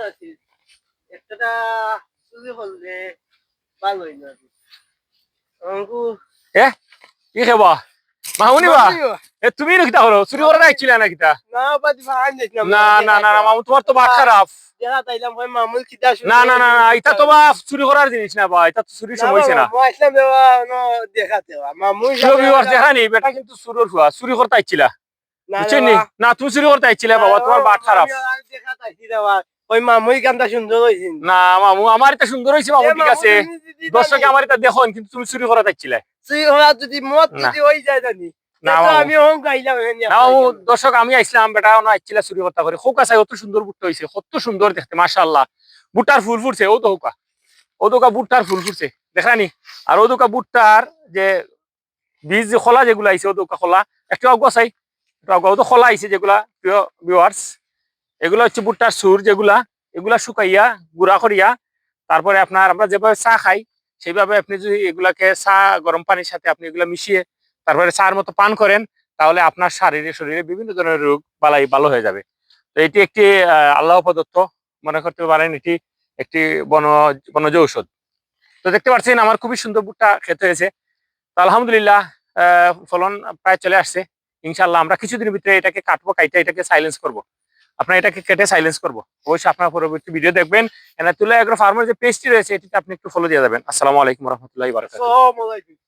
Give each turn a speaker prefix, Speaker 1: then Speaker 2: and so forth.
Speaker 1: যাচ্ছি একটা চুরি করলে ভালো হইল অঙ্কু
Speaker 2: এ কি খেবা মামুনি বা? এ তুমি নো কিতা চুরি করে রাখছিলে না কিতা?
Speaker 1: না বাদি ভাই
Speaker 2: না না না না মামু তোমার তো বাট খারাপ।
Speaker 1: দেখা তাইলাম ভাই মামুল কিতা শুরু
Speaker 2: না না না না এটা তো বা চুরি করার জিনিস না বা এটা তো চুরির সময় না
Speaker 1: আসলাম দেওয়া। no দেখাতে মামুল
Speaker 2: প্রিয় দেখানি বেটা কিন্তু চুরোর হুয়া চুরি করতে আইছিলা। নি না? তুমি চুরি করতে আইছিলে বাবা তোমার বাট খারাপ।
Speaker 1: দেখা তাইছি দেওয়া ওই মামুল কামটা সুন্দর হইছে।
Speaker 2: না মামু আমার এটা সুন্দর হয়েছে মামু ঠিক আছে। দর্শকে আমার এটা দেখুন কিন্তু তুমি চুরি করা চাইছিলে
Speaker 1: তুই ওরা যদি মত যদি হই যায় জানি। আমি
Speaker 2: দর্শক আমি বেটা আইছিলা চুরি করতে করে। হোক অত সুন্দর বুটটা হয়েছে কত সুন্দর দেখতে মাশাআল্লাহ। বুটটার ফুল ফুটছে ও তো হোকা ও দোকা বুটটার ফুল ফুটছে দেখানি আর ও দোকা বুটটার যে বীজ যে খোলা যেগুলো আইছে ও দোকা খোলা। একটু অগসাই একটু অগ ও তো খোলা আইছে যেগুলা প্রিয় ভিউয়ার্স এগুলো হচ্ছে ভুট্টার সুর যেগুলা, এগুলা শুকাইয়া, গুড়া করিয়া, তারপরে আপনার আমরা যেভাবে চা খাই, সেইভাবে আপনি যদি এগুলাকে চা, গরম পানির সাথে আপনি এগুলা মিশিয়ে তারপরে চার মতো পান করেন, তাহলে আপনার শারীরে শরীরে বিভিন্ন ধরনের রোগ বালাই ভালো হয়ে যাবে। তো এটি একটি আল্লাহ প্রদত্ত, মনে করতে পারেন এটি একটি বন, বনজ ঔষধ। তো দেখতে পাচ্ছেন আমার খুবই সুন্দর বুটটা খেতে হয়েছে। তো আলহামদুলিল্লাহ ফলন প্রায় চলে আসছে। ইনশাল্লাহ আমরা কিছুদিনের ভিতরে এটাকে কাটবো, কাইটা এটাকে সাইলেন্স করব। আপনার এটাকে কেটে সাইলেন্স করব। অবশ্যই আপনার পরবর্তী ভিডিও দেখবেন। এনাতুল্লাহ এগ্রো ফার্মের যে পেজটি রয়েছে, এটিতে আপনি একটু ফলো দিয়ে যাবেন। আসসালামু আলাইকুম রহমতুল্লাহ